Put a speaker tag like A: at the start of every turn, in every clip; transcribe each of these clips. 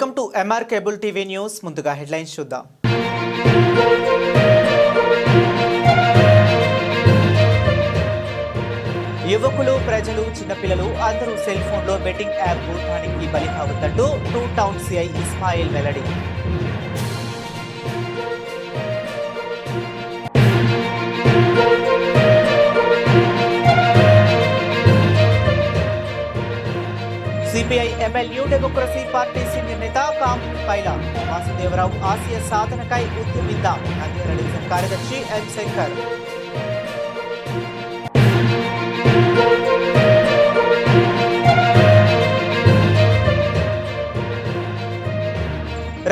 A: Welcome to MR cable TV news ముందుగా headlines చూద్దాం. యువకులు ప్రజలు చిన్నపిల్లలు అందరూ సెల్ ఫోన్లో బెట్టింగ్ యాప్ భూతానికి బలి కావద్దంటూ టూ టౌన్ సిఐ ఇస్మాయిల్ వెల్లడి. CPI ML New Democracy party senior నేత కాంగ్రెస్ పైలా. వాసుదేవరావు ఆశయ సాధనకై ఉద్యమిద్దాం నంద్యాల డివిజన్ కార్యదర్శి ఎం శంకర్.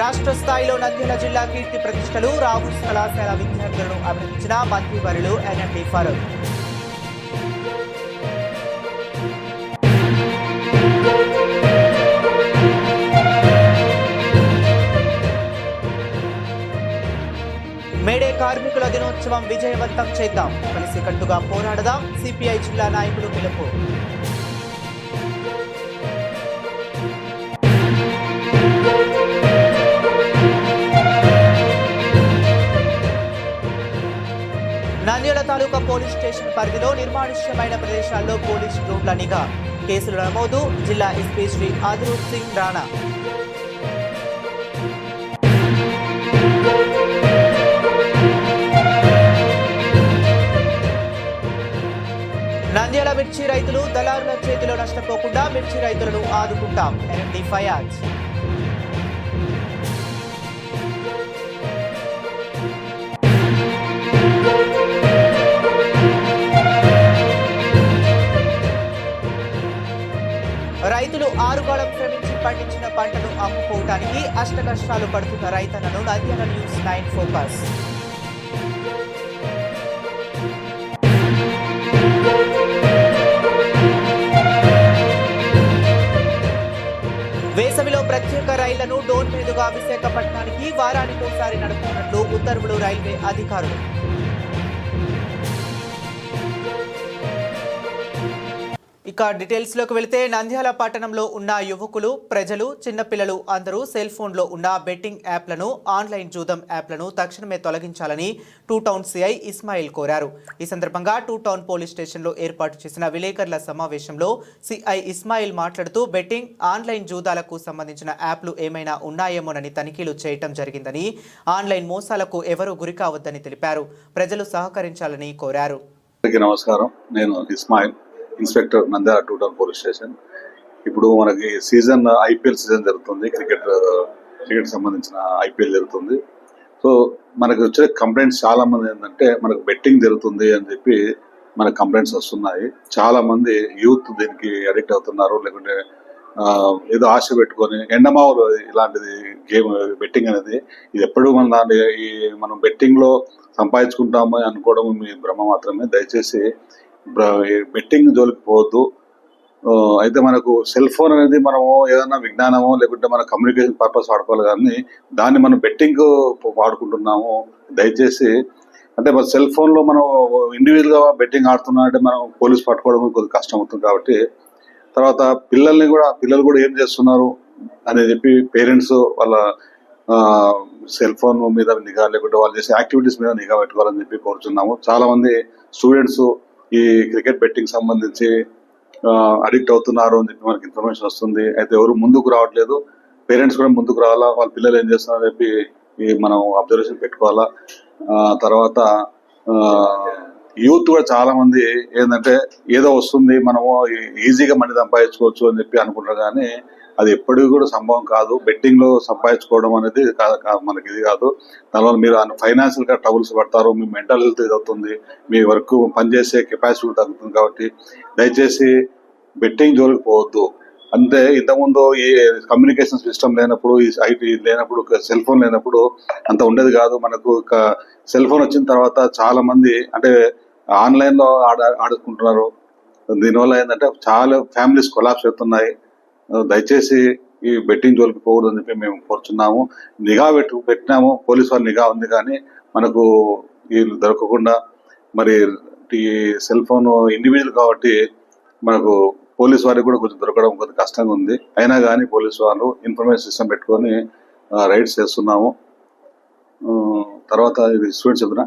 A: రాష్ట్ర స్థాయిలో నంద్యాల జిల్లా కీర్తి ప్రతిష్టలు రావుస్ కళాశాల విద్యార్థులను అభినందించిన మంత్రివర్యులు ఎన్ఎండి ఫరూక్. కార్మికుల దినోత్సవం విజయవంతం చేద్దాం. కలిసికట్టుగా పోరాడదాం. సిపిఐ జిల్లా నాయకులు పిలుపు. నంద్యాల తాలూకా పోలీస్ స్టేషన్ పరిధిలో నిర్మానుష్యమైన ప్రదేశాల్లో పోలీస్ డ్రోన్ల నిఘా. కేసులు నమోదు. జిల్లా ఎస్పీ శ్రీ ఆదిరూప్ సింగ్ రాణా. నంద్యాల మిర్చి రైతులు దళారుల చేతిలో నష్టపోకుండా మిర్చి రైతులను ఆదుకుంటాం. ఎన్ఎండి ఫయాజ్. రైతులు ఆరుగాలం శ్రమించి పండించిన పంటను అమ్ముకోవటానికి అష్ట కష్టాలు పడుతున్న రైతన్నను నంద్యాల న్యూస్ నైన్ ఫోకస్. వేసవిలో ప్రత్యేక రైళ్ళను డోన్ మీదుగా విశాఖపట్నానికి వారానికోసారి నడుపుతున్నట్లు ఉత్తర్వులు రైల్వే అధికారులు. ఇక డీటెయిల్స్లోకి వెళితే నంద్యాల పట్టణంలో ఉన్న యువకులు ప్రజలు చిన్నపిల్లలు అందరూ సెల్ ఫోన్లో ఉన్న బెట్టింగ్ యాప్లను ఆన్లైన్ జూదం యాప్లను తక్షణమే తొలగించాలని టూ టౌన్ సిఐ ఇస్మాయిల్ కోరారు. ఈ సందర్భంగా టూ టౌన్ పోలీస్ స్టేషన్లో ఏర్పాటు చేసిన విలేకరుల సమావేశంలో సిఐ ఇస్మాయిల్ మాట్లాడుతూ బెట్టింగ్ ఆన్లైన్ జూదాలకు సంబంధించిన యాప్లు ఏమైనా ఉన్నాయేమోనని తనిఖీలు చేయటం జరిగిందని ఆన్లైన్ మోసాలకు ఎవరూ గురి కావద్దని తెలిపారు. ప్రజలు సహకరించాలని కోరారు.
B: నమస్కారం. నేను Ismail. Inspector Nandyal town police station. ఇప్పుడు మనకి సీజన్ ఐపీఎల్ సీజన్ జరుగుతుంది. క్రికెట్ క్రికెట్ సంబంధించిన ఐపీఎల్ జరుగుతుంది. సో మనకు వచ్చే కంప్లైంట్స్ చాలా మంది ఏంటంటే మనకు బెట్టింగ్ జరుగుతుంది అని చెప్పి మనకు కంప్లైంట్స్ వస్తున్నాయి. చాలా మంది యూత్ దీనికి అడిక్ట్ అవుతున్నారు. లేకుంటే ఏదో ఆశ పెట్టుకొని ఎండమావులు ఇలాంటిది గేమ్ బెట్టింగ్ అనేది ఇది ఎప్పుడు మన దాని ఈ మనం బెట్టింగ్లో సంపాదించుకుంటాము అనుకోవడం మీ భ్రమ మాత్రమే. దయచేసి బెట్టింగ్ జోలికి పోవద్దు. అయితే మనకు సెల్ ఫోన్ అనేది మనము ఏదైనా విజ్ఞానము లేకుంటే మన కమ్యూనికేషన్ పర్పస్ వాడుకోవాలి కానీ దాన్ని మనం బెట్టింగ్ వాడుకుంటున్నాము. దయచేసి అంటే మన సెల్ ఫోన్లో మనం ఇండివిజువల్గా బెట్టింగ్ ఆడుతున్నా అంటే మనం పోలీస్ పట్టుకోవడం కొద్దిగా కష్టం అవుతుంది కాబట్టి తర్వాత పిల్లల్ని కూడా పిల్లలు కూడా ఏం చేస్తున్నారు అని చెప్పి పేరెంట్స్ వాళ్ళ సెల్ ఫోన్ మీద నిఘా లేకుంటే వాళ్ళు చేసే యాక్టివిటీస్ మీద నిఘా పెట్టుకోవాలని చెప్పి కోరుచున్నాము. చాలామంది స్టూడెంట్స్ ఈ క్రికెట్ బెట్టింగ్ సంబంధించి అడిక్ట్ అవుతున్నారు అని చెప్పి మనకి ఇన్ఫర్మేషన్ వస్తుంది. అయితే ఎవరు ముందుకు రావట్లేదు. పేరెంట్స్ కూడా ముందుకు రావాలా? వాళ్ళ పిల్లలు ఏం చేస్తున్నారు అని చెప్పి మనం అబ్జర్వేషన్ పెట్టుకోవాలా? తర్వాత యూత్ కూడా చాలా మంది ఏంటంటే ఏదో వస్తుంది మనము ఈజీగా మనీ సంపాదించుకోవచ్చు అని చెప్పి అనుకుంటారు. కానీ అది ఎప్పటికీ కూడా సంభవం కాదు. బెట్టింగ్లో సంపాదించుకోవడం అనేది మనకి ఇది కాదు. దానివల్ల మీరు ఫైనాన్షియల్గా ట్రబుల్స్ పడతారు. మీ మెంటల్ హెల్త్ ఇది అవుతుంది. మీ వర్క్ పనిచేసే కెపాసిటీ తగ్గుతుంది కాబట్టి దయచేసి బెట్టింగ్ జోలికి పోవద్దు. అంటే ఇంతకుముందు ఈ కమ్యూనికేషన్ సిస్టమ్ లేనప్పుడు ఈ ఐటీ లేనప్పుడు సెల్ ఫోన్ లేనప్పుడు అంత ఉండేది కాదు. మనకు ఒక సెల్ ఫోన్ వచ్చిన తర్వాత చాలా మంది అంటే ఆన్లైన్లో ఆడ ఆడుకుంటున్నారు. దీనివల్ల ఏంటంటే చాలా ఫ్యామిలీస్ కొలాప్స్ అవుతున్నాయి. దయచేసి ఈ బెట్టింగ్ జోలికి పోకూడదు అని చెప్పి మేము కోరుచున్నాము. నిఘా పెట్టు పెట్టినాము. పోలీస్ వాళ్ళు నిఘా ఉంది కానీ మనకు వీళ్ళు దొరకకుండా మరి ఈ సెల్ ఫోన్ ఇండివిజువల్ కాబట్టి మనకు పోలీస్ వారికి కూడా కొంచెం దొరకడం కొంచెం కష్టంగా ఉంది. అయినా కానీ పోలీస్ వాళ్ళు ఇన్ఫర్మేషన్ సిస్టమ్ పెట్టుకొని రైడ్స్ చేస్తున్నాము. తర్వాత ఇది స్టూడెంట్స్ చెప్తున్నా.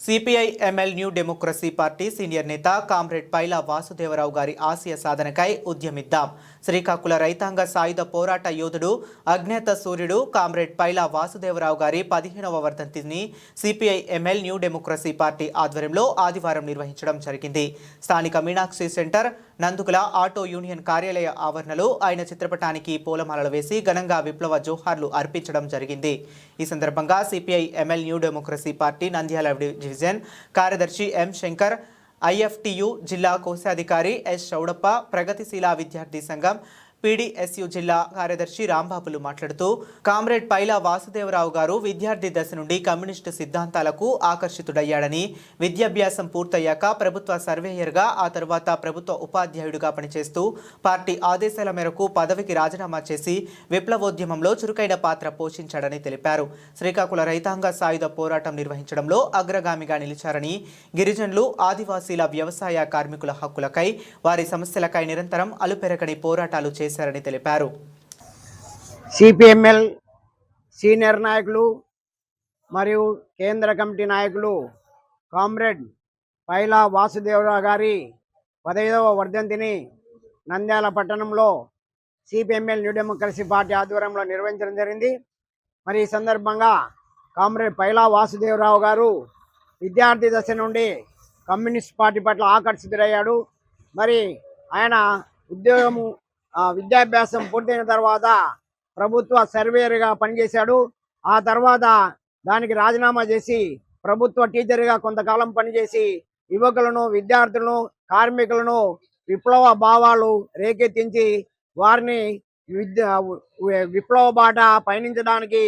A: CPI ML New Democracy party senior నేత కామ్రేడ్ పైలా వాసుదేవరావు గారి ఆశయ సాధనకై ఉద్యమిద్దాం. శ్రీకాకుళ రైతాంగ సాయుధ పోరాట యోధుడు అజ్ఞాత సూర్యుడు కామ్రేడ్ పైలా వాసుదేవరావు గారి పదిహేనవ వర్ధంతిని CPI ML New Democracy party ఆధ్వర్యంలో ఆదివారం నిర్వహించడం జరిగింది. స్థానిక మీనాక్షి సెంటర్ నందుకుల ఆటో యూనియన్ కార్యాలయ ఆవరణలో ఆయన చిత్రపటానికి పూలమాలలు వేసి ఘనంగా విప్లవ జోహార్లు అర్పించడం జరిగింది. ఈ సందర్భంగా CPI ML New Democracy party Nandyal division కార్యదర్శి ఎం శంకర్ ఐఎఫ్టియు జిల్లా కోశాధికారి ఎస్ చౌడప్ప ప్రగతిశీల విద్యార్థి సంఘం పీడీఎస్యు జిల్లా కార్యదర్శి రాంబాబులు మాట్లాడుతూ కామ్రేడ్ పైలా వాసుదేవరావు గారు విద్యార్థి దశ నుండి కమ్యూనిస్టు సిద్ధాంతాలకు ఆకర్షితుడయ్యాడని విద్యాభ్యాసం పూర్తయ్యాక ప్రభుత్వ సర్వేయర్గా ఆ తర్వాత ప్రభుత్వ ఉపాధ్యాయుడిగా పనిచేస్తూ పార్టీ ఆదేశాల మేరకు పదవికి రాజీనామా చేసి విప్లవోద్యమంలో చురుకైన పాత్ర పోషించాడని తెలిపారు. శ్రీకాకుళ రైతాంగ సాయుధ పోరాటం నిర్వహించడంలో అగ్రగామిగా నిలిచారని గిరిజనులు ఆదివాసీల వ్యవసాయ కార్మికుల హక్కులకై వారి సమస్యలకై నిరంతరం అలుపెరగని పోరాటాలు చేశారని తెలిపారు.
C: సిపిఎంఎల్ సీనియర్ నాయకులు మరియు కేంద్ర కమిటీ నాయకులు కామ్రేడ్ పైలా వాసుదేవరావు గారి పదహైదవ వర్ధంతిని నంద్యాల పట్టణంలో సిపిఎంఎల్ న్యూ డెమోక్రసీ పార్టీ ఆధ్వర్యంలో నిర్వహించడం జరిగింది. మరి ఈ సందర్భంగా కామ్రేడ్ పైలా వాసుదేవరావు గారు విద్యార్థి దశ నుండి కమ్యూనిస్ట్ పార్టీ పట్ల ఆకర్షితుడయ్యాడు. మరి ఆయన ఉద్యోగము విద్యాభ్యాసం పూర్తయిన తర్వాత ప్రభుత్వ సర్వేయర్గా పనిచేశాడు. ఆ తర్వాత దానికి రాజీనామా చేసి ప్రభుత్వ టీచర్గా కొంతకాలం పనిచేసి యువకులను విద్యార్థులను కార్మికులను విప్లవ భావాలు రేకెత్తించి వారిని విద్య విప్లవ బాట పయనించడానికి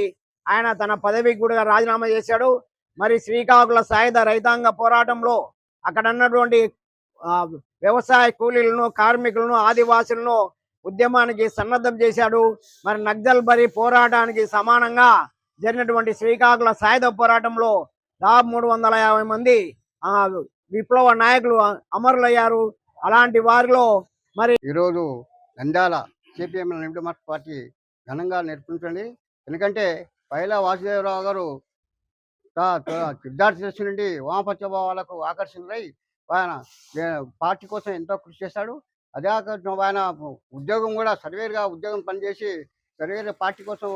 C: ఆయన తన పదవికి కూడా రాజీనామా చేశాడు. మరి శ్రీకాకుళ సాయుధ రైతాంగ పోరాటంలో అక్కడ ఉన్నటువంటి ఆ, వ్యవసాయ కూలీలను కార్మికులను ఆదివాసులను ఉద్యమానికి సన్నద్ధం చేశాడు. మరి నగ్జల్ బరి పోరాటానికి సమానంగా జరిగినటువంటి శ్రీకాకుళ సాయుధ పోరాటంలో దాదాపు మూడు వందల యాభై మంది ఆ విప్లవ నాయకులు అమరులయ్యారు. అలాంటి వారిలో మరి
D: ఈరోజు నంద్యాల సిపిఎం నిమిడమట్ పార్టీ ఘనంగా నేర్పించండి. ఎందుకంటే పైలా వాసుదేవరావు గారు సిద్ధార్థ నుండి వామపక్ష భావాలకు ఆయన పార్టీ కోసం ఎంతో కృషి చేశాడు. అదే ఆయన ఉద్యోగం కూడా సర్వేర్గా ఉద్యోగం పనిచేసి సర్వేర్ పార్టీ కోసం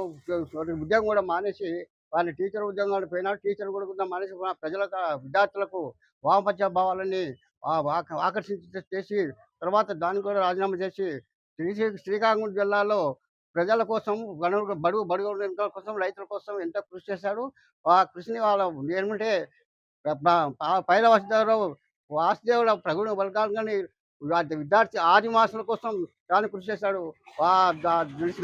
D: ఉద్యోగం కూడా మానేసి వాళ్ళ టీచర్ ఉద్యోగం పోయినారు. టీచర్ కూడా మానేసి మన ప్రజలకు విద్యార్థులకు వామపత్య భావాలని ఆ- ఆకర్షించి చేసి తర్వాత దాన్ని కూడా రాజీనామా చేసి శ్రీ శ్రీకాకుళం జిల్లాలో ప్రజల కోసం గనుడు బడుగు బడుగు కోసం రైతుల కోసం ఎంతో కృషి చేశాడు ఆ కృషిని వాళ్ళ ఏమంటే పైల వాసుదేవరావు వాసుదేవుల ప్రగుణ వర్గాలని విద్యార్థి ఆది మాసుల కోసం చాలా కృషి చేశాడు.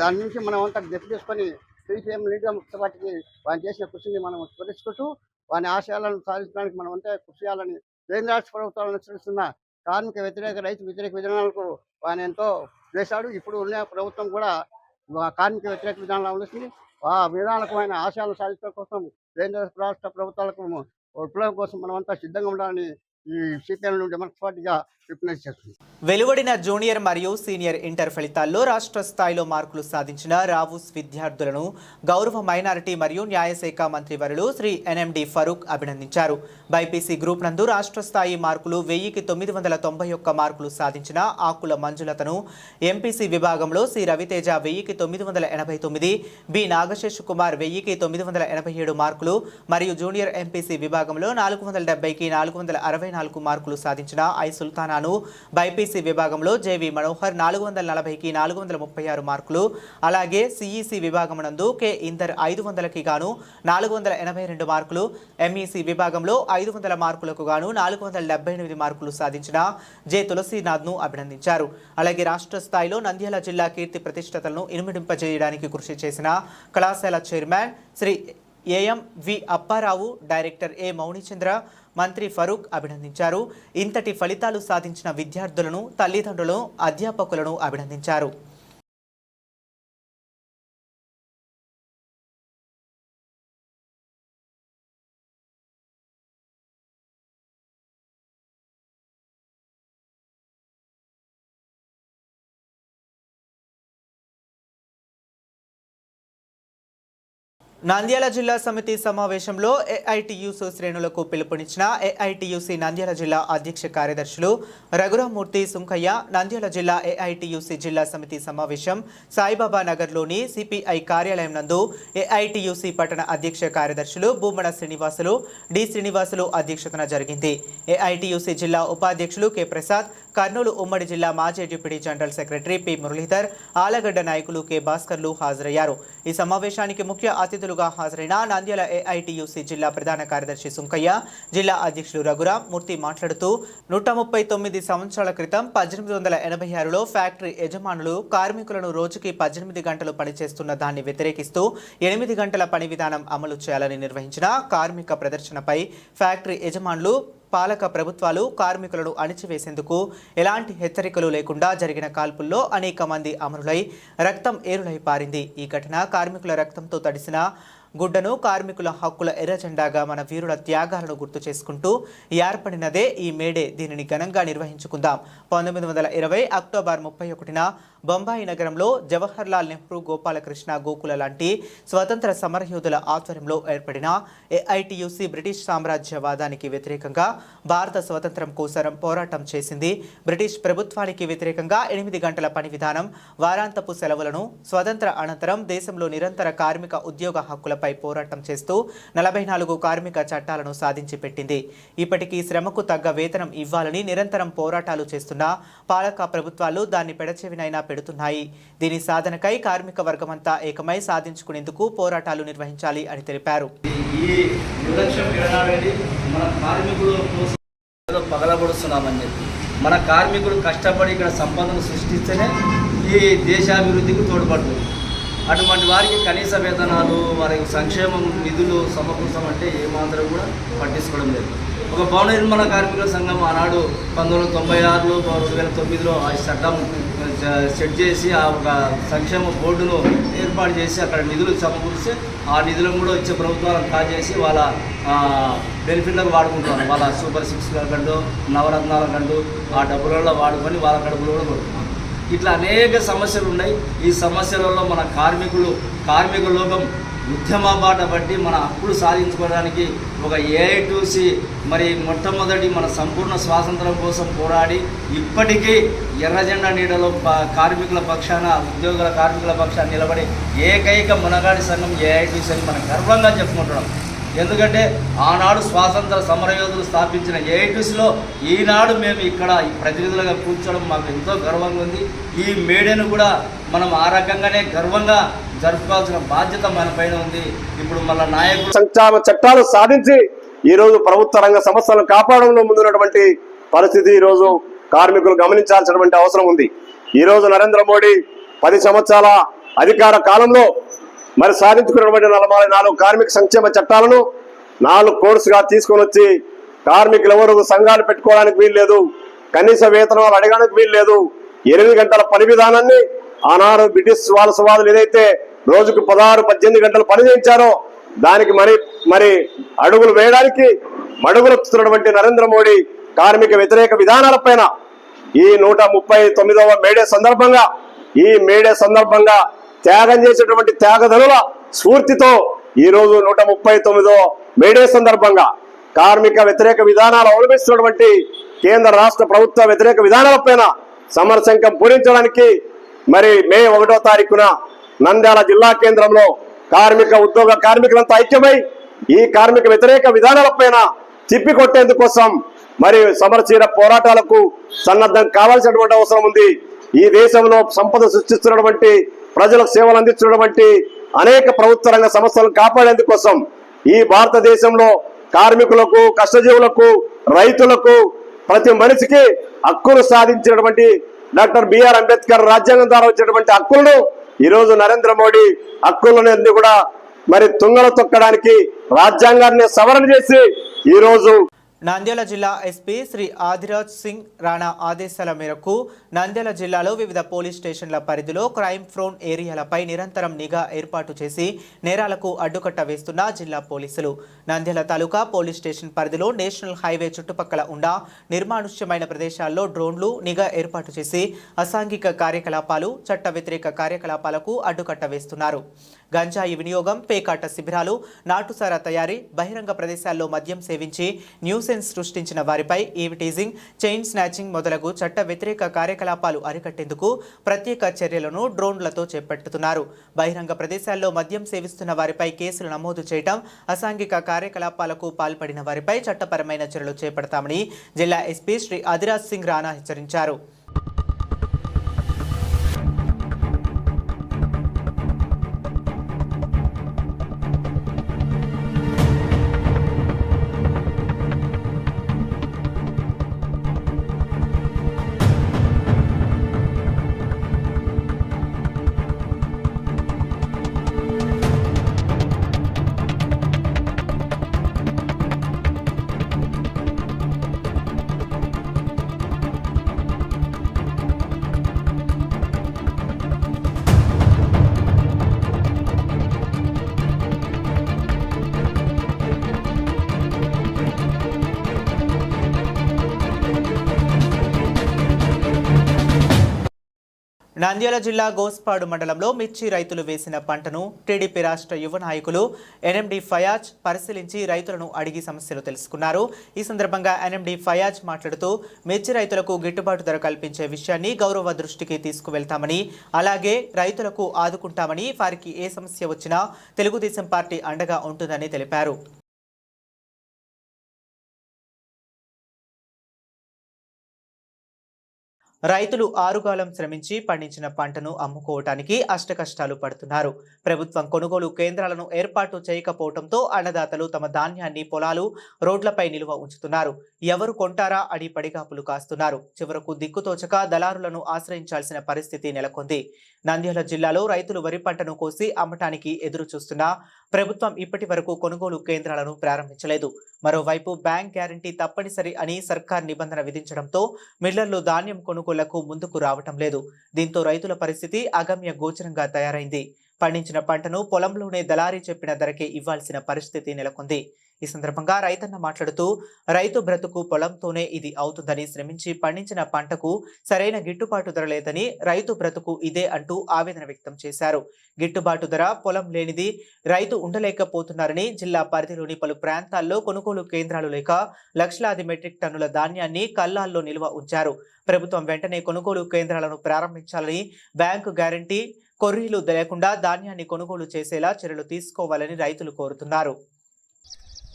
D: దాని నుంచి మనం అంతా గుర్తు చేసుకొని సిపిఎం లీడర్ ముఖ్య పార్టీకి వారు చేసిన కృషిని మనం స్మరించుకుంటూ వాని ఆశయాలను సాధించడానికి మనం అంతా కృషి చేయాలని కేంద్ర రాష్ట్ర ప్రభుత్వాలు అనుసరిస్తున్న కార్మిక వ్యతిరేక రైతు వ్యతిరేక విధానాలకు వాని ఎంతో చేశాడు ఇప్పుడు ఉన్న ప్రభుత్వం కూడా కార్మిక వ్యతిరేక విధానాలు అమలుస్తుంది ఆ విధానాలకు ఆయన ఆశయాలను సాధించడం కోసం కేంద్ర రాష్ట్ర ప్రభుత్వాలకు విప్లవం కోసం మనమంతా సిద్ధంగా ఉండాలని ఈ సీపీఎం డెమోక్రటిక్ పార్టీగా రిప్లేస్ చేస్తుంది
A: వెలువడిన జూనియర్ మరియు సీనియర్ ఇంటర్ ఫలితాల్లో రాష్ట్ర స్థాయిలో మార్కులు సాధించిన రావుస్ విద్యార్థులను గౌరవ మైనారిటీ మరియు న్యాయశాఖ మంత్రి వరులు శ్రీ ఎన్ఎండి ఫరూక్ అభినందించారు. బైపీసీ గ్రూప్ నందు రాష్ట్ర స్థాయి మార్కులు వెయ్యికి తొమ్మిది వందల తొంభై ఒక్క మార్కులు సాధించిన ఆకుల మంజులతను ఎంపీసీ విభాగంలో సి రవితేజ వెయ్యికి తొమ్మిది వందల ఎనభై తొమ్మిది బి నాగశేష్ కుమార్ వెయ్యికి తొమ్మిది వందల ఎనభై ఏడు మార్కులు మరియు జూనియర్ ఎంపీసీ విభాగంలో నాలుగు వందల డెబ్బైకి నాలుగు వందల అరవై నాలుగు మార్కులు సాధించిన ఐ సుల్తానాను బైపీసీ విభాగంలో జేవి మనోహర్ నాలుగు వందల నలభైకి నాలుగు వందల ముప్పై ఆరు మార్కులు. అలాగే సిఈసి విభాగమునందు కె ఇందర్ ఐదు వందలకి గాను నాలుగు వందల ఎనభై రెండు మార్కులు. ఎంఈసి విభాగంలో ఐదు వందల మార్కులకు గాను నాలుగు వందల డెబ్బై ఎనిమిది మార్కులు సాధించిన జె తులసీనాథ్ను అభినందించారు. అలాగే రాష్ట్ర స్థాయిలో నంద్యాల జిల్లా కీర్తి ప్రతిష్టతలను ఇనుమిడింపజేయడానికి కృషి చేసిన కళాశాల chairman Shri AM V Apparao director A Mounichandra మంత్రి ఫరూక్ అభినందించారు. ఇంతటి ఫలితాలు సాధించిన విద్యార్థులను తల్లిదండ్రులను అధ్యాపకులను అభినందించారు. నంద్యాల జిల్లా సమితి సమావేశంలో ఏఐటియుసి శ్రేణులకు పిలుపునిచ్చిన ఏఐటియుసి నంద్యాల జిల్లా అధ్యక్ష కార్యదర్శులు రఘురామూర్తి సుంకయ్య నంద్యాల జిల్లా ఏఐటియుసి జిల్లా సమితి సమావేశం సాయిబాబా నగర్లోని సిపిఐ కార్యాలయం నందు ఏఐటియుసి పట్టణ అధ్యక్ష కార్యదర్శులు భూమణ శ్రీనివాసులు డి శ్రీనివాసులు అధ్యక్షతన జరిగింది. ఏఐటియుసి జిల్లా ఉపాధ్యక్షులు కె ప్రసాద్ కర్నూలు ఉమ్మడి జిల్లా మాజీ deputy general secretary P Muralidhar Allagadda నాయకులు కె భాస్కర్లు హాజరయ్యారు. ఈ సమావేశానికి ముఖ్య అతిథులుగా హాజరైన నంద్యాల ఏఐటియుసి జిల్లా ప్రధాన కార్యదర్శి సుంకయ్య జిల్లా అధ్యక్షులు రఘురాం మూర్తి మాట్లాడుతూ నూట ముప్పై తొమ్మిది సంవత్సరాల క్రితం పద్దెనిమిది వందల ఎనభై ఆరులో ఫ్యాక్టరీ యజమానులు కార్మికులను రోజుకి పద్దెనిమిది గంటలు పనిచేస్తున్న దాన్ని వ్యతిరేకిస్తూ ఎనిమిది గంటల పని విధానం అమలు చేయాలని నిర్వహించిన కార్మిక ప్రదర్శనపై ఫ్యాక్టరీ యజమానులు పాలక ప్రభుత్వాలు కార్మికులను అణిచివేసేందుకు ఎలాంటి హెచ్చరికలు లేకుండా జరిగిన కాల్పుల్లో అనేక మంది అమరులై రక్తం ఏరులై పారింది. ఈ ఘటన కార్మికుల రక్తంతో తడిసిన గుడ్డను కార్మికుల హక్కుల ఎర్రజెండాగా మన వీరుల త్యాగాలను గుర్తు చేసుకుంటూ ఏర్పడినదే ఈ మేడే. దీనిని ఘనంగా నిర్వహించుకుందాం. పంతొమ్మిది వందల ఇరవై అక్టోబర్ ముప్పై ఒకటిన బొంబాయి నగరంలో జవహర్లాల్ నెహ్రూ గోపాలకృష్ణ గోకుల లాంటి స్వతంత్ర సమరయోధుల ఆధ్వర్యంలో ఏర్పడిన ఏఐటియుసి బ్రిటిష్ సామ్రాజ్యవాదానికి వ్యతిరేకంగా భారత స్వతంత్రం కోసం పోరాటం చేసింది. బ్రిటిష్ ప్రభుత్వానికి వ్యతిరేకంగా ఎనిమిది గంటల పని విధానం వారాంతపు సెలవులను స్వతంత్ర అనంతరం దేశంలో నిరంతర కార్మిక ఉద్యోగ హక్కులపై పోరాటం చేస్తూ నలభై నాలుగు కార్మిక చట్టాలను సాధించి పెట్టింది. ఇప్పటికీ శ్రమకు తగ్గ వేతనం ఇవ్వాలని నిరంతరం పోరాటాలు చేస్తున్న పాలక ప్రభుత్వాలు దాన్ని పెడచెవినైనా పెడుతున్నాయి. దీని సాధనకై కార్మిక వర్గమంతా ఏకమై సాధించుకునేందుకు పోరాటాలు నిర్వహించాలి అని తెలిపారు.
E: ఈ మన పగలబడుస్తున్నామని చెప్పి మన కార్మికులు కష్టపడి ఇక్కడ సంపదను సృష్టిస్తేనే ఈ దేశాభివృద్ధికి తోడ్పడుతుంది. అటువంటి వారికి కనీస వేతనాలు వారికి సంక్షేమం నిధులు సమకూర్చమంటే ఏమాత్రం కూడా పట్టించుకోవడం లేదు. ఒక భవన నిర్మాణ కార్మికుల సంఘం ఆనాడు పంతొమ్మిది వందల తొంభై ఆరులో రెండు వేల తొమ్మిదిలో ఆ చట్టం సెట్ చేసి ఆ ఒక సంక్షేమ బోర్డును ఏర్పాటు చేసి అక్కడ నిధులు సమకూరిస్తే ఆ నిధులను కూడా వచ్చే ప్రభుత్వాలను కాజేసి వాళ్ళ బెనిఫిట్లకు వాడుకుంటున్నారు. వాళ్ళ సూపర్ సిక్స్ కంటూ నవరత్నాల కంటూ ఆ డబ్బులలో వాడుకొని వాళ్ళ కడుపులో కూడా కొడుతున్నారు. ఇట్లా అనేక సమస్యలు ఉన్నాయి. ఈ సమస్యలలో మన కార్మికులు కార్మిక లోకం ఉద్యమ బాట బట్టి మన హక్కులు సాధించుకోవడానికి ఒక ఏఐటూసి మరి మొట్టమొదటి మన సంపూర్ణ స్వాతంత్రం కోసం పోరాడి ఇప్పటికీ ఎర్రజెండా నీడలో కార్మికుల పక్షాన ఉద్యోగుల కార్మికుల పక్షాన నిలబడి ఏకైక మునగాడి సంఘం ఏఐటీసీ అని మనం గర్వంగా చెప్పుకుంటున్నాం. ఎందుకంటే ఆనాడు స్వాతంత్ర సమరయోధులు స్థాపించిన ఏఐటీసీలో ఈనాడు మేము ఇక్కడ ప్రతినిధులుగా కూర్చోవడం మాకు ఎంతో గర్వంగా ఉంది. ఈ మేడను కూడా మనం ఆ రకంగానే గర్వంగా జరుపుకోవాల్సిన బాధ్యత మన పైన ఉంది. ఇప్పుడు మళ్ళీ నాయకులు
F: సంక్షేమ చట్టాలు సాధించి ఈ రోజు ప్రభుత్వ రంగ సంస్థలను కాపాడంలో ముందున్నటువంటి పరిస్థితి ఈ రోజు కార్మికులు గమనించాల్సినటువంటి అవసరం ఉంది. ఈరోజు నరేంద్ర మోడీ పది సంవత్సరాల అధికార కాలంలో మరి సాధించుకున్నటువంటి నలభై నాలుగు కార్మిక సంక్షేమ చట్టాలను నాలుగు కోర్సుగా తీసుకొని వచ్చి కార్మికులు ఎవరు సంఘాలు పెట్టుకోవడానికి వీల్లేదు కనీస వేతనాలు అడగడానికి వీల్లేదు ఎనిమిది గంటల పని విధానాన్ని ఆనాడు బ్రిటిష్ వారసవాదులు ఏదైతే రోజుకు పదహారు పద్దెనిమిది గంటలు పని చేయించారో దానికి మరి మరి అడుగులు వేయడానికి మడుగులొస్తున్నటువంటి నరేంద్ర మోడీ కార్మిక వ్యతిరేక విధానాలపైన ఈ నూట ముప్పై తొమ్మిదవ మేడే సందర్భంగా ఈ మేడే సందర్భంగా త్యాగం చేసేటువంటి త్యాగధనుల స్ఫూర్తితో ఈ రోజు నూట ముప్పై తొమ్మిదో మేడే సందర్భంగా కార్మిక వ్యతిరేక విధానాలు అవలంబిస్తున్నటువంటి కేంద్ర రాష్ట్ర ప్రభుత్వ వ్యతిరేక విధానాలపైన సమరశంఖం పూరించడానికి మరి మే ఒకటో తారీఖున నంద్యాల జిల్లా కేంద్రంలో కార్మిక ఉద్యోగ కార్మికులంతా ఐక్యమై ఈ కార్మిక వ్యతిరేక విధానాలపైన తిప్పికొట్టేందుకోసం మరి సమరచీర పోరాటాలకు సన్నద్ధం కావాల్సినటువంటి అవసరం ఉంది. ఈ దేశంలో సంపద సృష్టిస్తున్నటువంటి ప్రజలకు సేవలు అందిస్తున్నటువంటి అనేక ప్రభుత్వ రంగ సంస్థలను కాపాడేందుకోసం ఈ భారతదేశంలో కార్మికులకు కష్టజీవులకు రైతులకు ప్రతి మనిషికి హక్కులు సాధించినటువంటి డాక్టర్ బిఆర్ అంబేద్కర్ రాజ్యాంగం ద్వారా వచ్చినటువంటి హక్కులను ఈరోజు నరేంద్ర మోడీ హక్కులను కూడా మరి తుంగలు తొక్కడానికి రాజ్యాంగాన్ని సవరణ చేసి ఈరోజు
A: నంద్యాల జిల్లా ఎస్పీ శ్రీ ఆదిరాజ్ సింగ్ రాణా ఆదేశాల మేరకు నంద్యాల జిల్లాలో వివిధ పోలీస్ స్టేషన్ల పరిధిలో క్రైమ్ ఫ్రోన్ ఏరియాలపై నిరంతరం నిఘా ఏర్పాటు చేసి నేరాలకు అడ్డుకట్ట వేస్తున్న జిల్లా పోలీసులు. నంద్యాల తాలూకా పోలీస్ స్టేషన్ పరిధిలో నేషనల్ హైవే చుట్టుపక్కల ఉన్న నిర్మానుష్యమైన ప్రదేశాల్లో డ్రోన్లు నిఘా ఏర్పాటు చేసి అసాంఘిక కార్యకలాపాలు చట్ట వ్యతిరేక కార్యకలాపాలకు అడ్డుకట్ట వేస్తున్నారు. గంజాయి వినియోగం పేకాట శిబిరాలు నాటుసారా తయారీ బహిరంగ ప్రదేశాల్లో మద్యం సేవించి న్యూసెన్స్ సృష్టించిన వారిపై ఈవిటీజింగ్ చైన్ స్నాచింగ్ మొదలగు చట్ట వ్యతిరేక కార్యకలాపాలు అరికట్టేందుకు ప్రత్యేక చర్యలను డ్రోన్లతో చేపట్టుతున్నారు బహిరంగ ప్రదేశాల్లో మద్యం సేవిస్తున్న వారిపై కేసులు నమోదు చేయడం అసాంఘిక కార్యకలాపాలకు పాల్పడిన వారిపై చట్టపరమైన చర్యలు చేపడతామని జిల్లా ఎస్పీ శ్రీ అదిరాజ్ సింగ్ రాణా హెచ్చరించారు. నంద్యాల జిల్లా గోస్పాడు మండలంలో మిర్చి రైతులు వేసిన పంటను టీడీపీ రాష్ట్ర యువ నాయకులు ఎన్ఎండి ఫయాజ్ పరిశీలించి రైతులను అడిగి సమస్యలు తెలుసుకున్నారు. ఈ సందర్భంగా ఎన్ఎండి ఫయాజ్ మాట్లాడుతూ మిర్చి రైతులకు గిట్టుబాటు ధర కల్పించే విషయాన్ని గౌరవ దృష్టికి తీసుకువెళ్తామని అలాగే రైతులకు ఆదుకుంటామని వారికి ఏ సమస్య వచ్చినా తెలుగుదేశం పార్టీ అండగా ఉంటుందని తెలిపారు. రైతులు ఆరుగాలం శ్రమించి పండించిన పంటను అమ్ముకోవటానికి అష్టకష్టాలు పడుతున్నారు. ప్రభుత్వం కొనుగోలు కేంద్రాలను ఏర్పాటు చేయకపోవడంతో అన్నదాతలు తమ ధాన్యాన్ని పొలాలు రోడ్లపై నిల్వ ఉంచుతున్నారు. ఎవరు కొంటారా అని పడిగాపులు కాస్తున్నారు. చివరకు దిక్కుతోచక దళారులను ఆశ్రయించాల్సిన పరిస్థితి నెలకొంది. నంద్యాల జిల్లాలో రైతులు వరి పంటను కోసి అమ్మటానికి ఎదురు చూస్తున్నా ప్రభుత్వం ఇప్పటి వరకు కొనుగోలు కేంద్రాలను ప్రారంభించలేదు. మరోవైపు బ్యాంక్ గ్యారంటీ తప్పనిసరి అని సర్కార్ నిబంధన విధించడంతో మిల్లర్లు ధాన్యం కొనుగోలు కొనుగోళ్ళకు ముందుకు రావటం లేదు. దీంతో రైతుల పరిస్థితి అగమ్య గోచరంగా తయారైంది. పండించిన పంటను పొలంలోనే దళారీ చెప్పిన ధరకే ఇవ్వాల్సిన పరిస్థితి నెలకొంది. ఈ సందర్భంగా రైతన్న మాట్లాడుతూ రైతు బ్రతుకు పొలంతోనే ఇది అవుతుందని శ్రమించి పండించిన పంటకు సరైన గిట్టుబాటు ధర లేదని రైతు బ్రతుకు ఇదే అంటూ ఆవేదన వ్యక్తం చేశారు. గిట్టుబాటు ధర పొలం లేనిది రైతు ఉండలేకపోతున్నారని జిల్లా పరిధిలోని పలు ప్రాంతాల్లో కొనుగోలు కేంద్రాలు లేక లక్షలాది మెట్రిక్ టన్నుల ధాన్యాన్ని కల్లాల్లో నిల్వ ఉంచారు. ప్రభుత్వం వెంటనే కొనుగోలు కేంద్రాలను ప్రారంభించాలని బ్యాంకు గ్యారంటీ కొర్రీలు లేకుండా ధాన్యాన్ని కొనుగోలు చేసేలా చర్యలు తీసుకోవాలని రైతులు కోరుతున్నారు.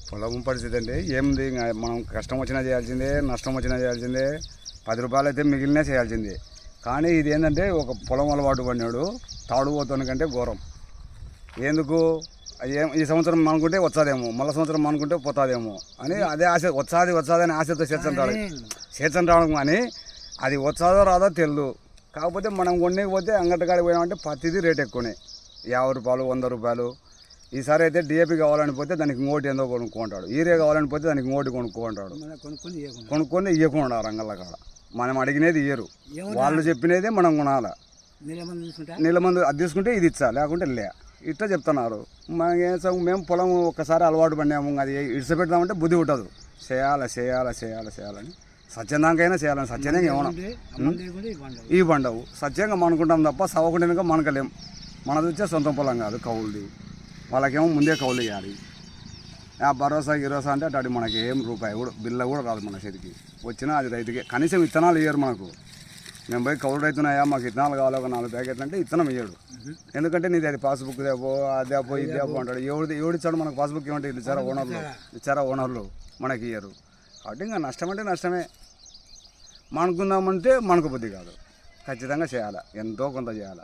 G: పొలం పరిస్థితి అండి. ఏముంది మనం కష్టం వచ్చినా చేయాల్సిందే నష్టం వచ్చినా చేయాల్సిందే పది రూపాయలు అయితే మిగిలినా చేయాల్సిందే. కానీ ఇది ఏంటంటే ఒక పొలం అలవాటు పడినాడు తాడు పోతాను కంటే ఘోరం. ఎందుకు? ఏం ఈ సంవత్సరం అనుకుంటే వచ్చాదేమో మళ్ళీ సంవత్సరం అనుకుంటే పోతాదేమో అని అదే ఆశ వచ్చాది వచ్చాది అని ఆశతో చేర్చని రావడం కానీ అది వచ్చాదో రాదో తెలియదు కాకపోతే మనం కొనేకపోతే అంగటకాడికి పోయినామంటే ప్రతిదీ రేట్ ఎక్కువనే. యాభై రూపాయలు వంద రూపాయలు ఈసారి అయితే డిఏపి కావాలని పోతే దానికి ఇంకోటి ఏందో కొనుక్కుంటాడు. ఈరియా కావాలని పోతే దానికి ఇంకోటి కొనుక్కుంటాడు. కొనుక్కొని ఇవ్వకుండా రంగల్ల కాడ. మనం అడిగినది ఇయ్యరు. వాళ్ళు చెప్పినదే మనం కొనాలి. నీళ్ళ మందు అది తీసుకుంటే ఇది ఇచ్చా లేకుంటే లే. ఇట్లా చెప్తున్నారు. మనం ఏం చేస్తాం, మేము పొలం ఒక్కసారి అలవాటు పడినాము. అది ఇడిచిపెడదామంటే బుద్ధి ఉంటుంది చేయాలి చేయాలి చేయాలి చేయాలని సత్యందాకైనా చేయాలని సత్యంగా ఏమన్నా ఈ పండవు. సత్యంగా మనకుంటాం తప్ప సవకుండాక మనకలేం. మనది వచ్చే సొంత పొలం కాదు కౌలుది. వాళ్ళకేమో ముందే కౌలు ఇవ్వాలి ఆ భరోసా గిరోసా అంటే అటు మనకి ఏం రూపాయి కూడా బిల్ల కూడా రాదు మన చేతికి. వచ్చినా అది రైతుకి. కనీసం విత్తనాలు ఇయ్యరు మనకు. మేము పోయి కౌలు రైతున్నాయా మాకు విత్తనాలు కావాలి ఒక నాలుగు ప్యాకెట్లు అంటే విత్తనం ఇయ్యడు. ఎందుకంటే నీది అది పాస్బుక్ దేపో అదేపో ఇదేపో అంటాడు. ఎవడు ఎవడు ఇచ్చాడు మనకు పాస్బుక్ ఏమంటే ఇది ఇచ్చారా ఓనర్లు? ఇచ్చారా? ఓనర్లు? మనకి ఇయ్యరు. కాబట్టి ఇంకా నష్టం అంటే నష్టమే. మనకుందామంటే మనకు బుద్ధి కాదు. ఖచ్చితంగా చేయాలి. ఎంతో కొంత చేయాలి.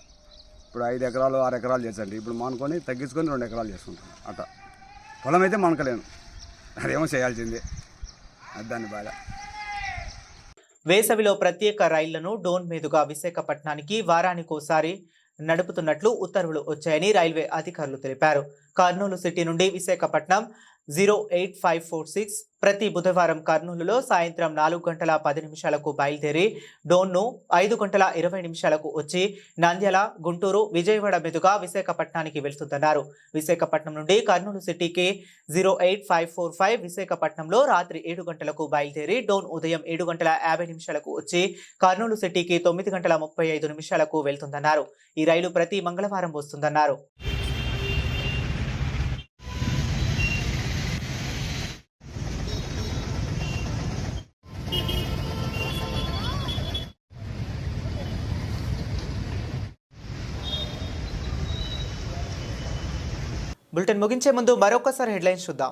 G: ఇప్పుడు ఐదు ఎకరాలు ఆరు ఎకరాలు చేసండి ఇప్పుడు మానుకొని తగ్గించుకొని రెండు ఎకరాలు చేసుకుంటాం అట్ట పొలం అయితే మనకలేను. అదేమో చేయాల్సిందే. అది దాని బాధ.
A: వేసవిలో ప్రత్యేక రైళ్ళను డోన్ మీదుగా విశాఖపట్నానికి వారానికోసారి నడుపుతున్నట్లు ఉత్తర్వులు వచ్చాయని రైల్వే అధికారులు తెలిపారు. కర్నూలు సిటీ నుండి Visakhapatnam zero eight five four six ప్రతి బుధవారం కర్నూలులో సాయంత్రం నాలుగు గంటల పది నిమిషాలకు బయలుదేరి డోన్ను ఐదు గంటల ఇరవై నిమిషాలకు వచ్చి నంద్యాల గుంటూరు విజయవాడ మీదుగా విశాఖపట్నానికి వెళ్తుందన్నారు. విశాఖపట్నం నుండి కర్నూలు సిటీకి zero eight five four five విశాఖపట్నంలో రాత్రి ఏడు గంటలకు బయలుదేరి డోన్ ఉదయం ఏడు గంటల యాభై నిమిషాలకు వచ్చి కర్నూలు సిటీకి తొమ్మిది గంటల ముప్పై ఐదు నిమిషాలకు వెళ్తుందన్నారు. ఈ రైలు ప్రతి మంగళవారం వస్తుందన్నారు. బులెటిన్ ముగించే ముందు మరొకసారి హెడ్లైన్స్ చూద్దాం.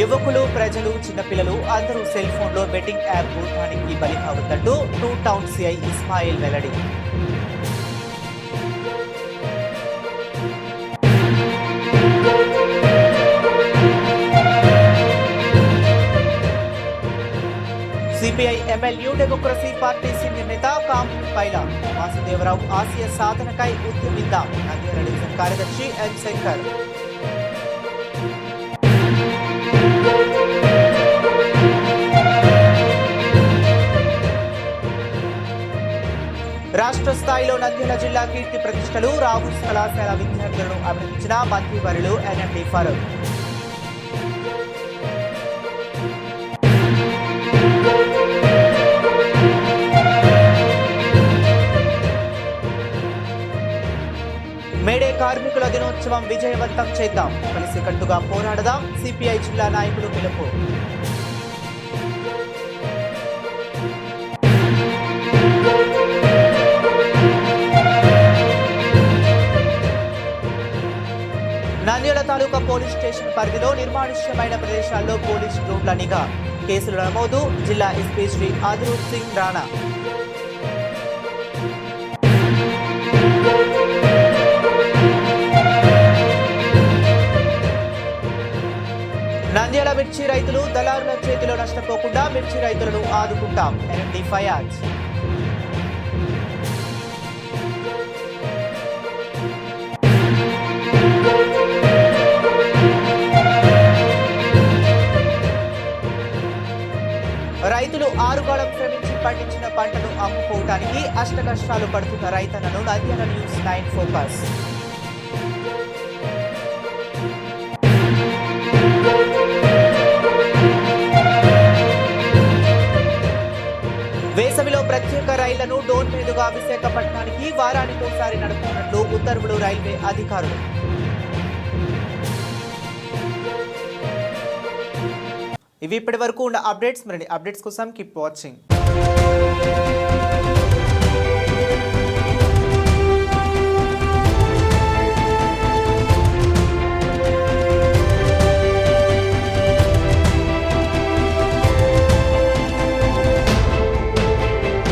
A: యువకులు ప్రజలు చిన్నపిల్లలు అందరూ సెల్ ఫోన్లో బెట్టింగ్ యాప్ భూతానికి బలి కావద్దంటూ టూ టౌన్ సిఐ ఇస్మాయిల్ వెల్లడి. సిపిఐ ఎమ్మెల్యూ డెమోక్రసీ పార్టీ సీనియర్ నేత కాంపు పైలా. వాసుదేవరావు ఆసియా సాధనకై ఉద్యమిద్దాం నగర డివిజన్ కార్యదర్శి ఎన్ శంకర్. రాష్ట్ర స్థాయిలో నంద్యాల జిల్లా కీర్తి ప్రతిష్టలు రావుస్ కళాశాల విద్యార్థులను అభినందించిన మంత్రివర్యులు ఎన్ఎండి ఫరూక్. కార్మికుల దినోత్సవం విజయవంతం చేద్దాం. కలిసికట్టుగా పోరాడదాం. సిపిఐ జిల్లా నాయకులు పిలుపు. నంద్యాల తాలూకా పోలీస్ స్టేషన్ పరిధిలో నిర్మానుష్యమైన ప్రదేశాల్లో పోలీస్ డ్రోన్ల నిఘా. కేసులు నమోదు. జిల్లా ఎస్పీ శ్రీ ఆదిరూప్ సింగ్ రాణా. మిర్చి రైతులు దళారుల చేతిలో నష్టపోకుండా మిర్చి రైతులను ఆదుకుంటాం. ఎన్ఎండి ఫయాజ్. రైతులు ఆరుగాలం శ్రమించి పండించిన పంటను అమ్ముకోవటానికి అష్టకష్టాలు పడుతున్న రైతన్నను నంద్యాల న్యూస్ నైన్ ఫోకస్. ప్రత్యేక రైళ్ళను డోన్ మీదుగా విశాఖపట్నానికి వారానికి ఒకసారి నడుపుతున్నట్లు ఉత్తర్వులు రైల్వే అధికారులు. ఇవి ఇప్పటి వరకు ఉన్న అప్డేట్స్. మరి అప్డేట్స్ కోసం కీప్ వాచింగ్